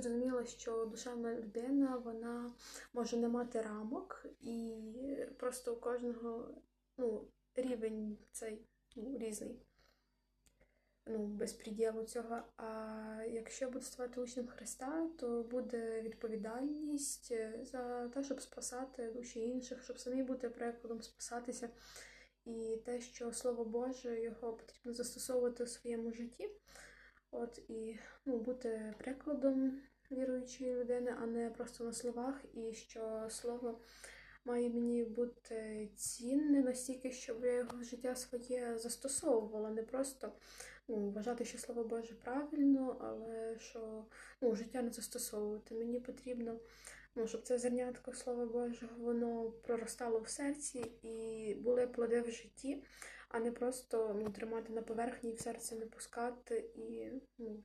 зрозуміла, що душевна людина вона може не мати рамок, і просто у кожного ну, рівень цей ну, різний. Ну, безпреділу цього. А якщо буду ставати учнем Христа, то буде відповідальність за те, щоб спасати душі інших, щоб самі бути прикладом спасатися. І те, що Слово Боже, його потрібно застосовувати у своєму житті. От і ну, бути прикладом віруючої людини, а не просто на словах, і що слово має мені бути цінне настільки, щоб я його в життя своє застосовувала, не просто ну, вважати, що слово Боже правильно, але що ну, життя не застосовувати. Мені потрібно, ну, щоб це зернятко Слова Божого, воно проростало в серці і були плоди в житті, а не просто ну, тримати на поверхні і в серце не пускати і ну,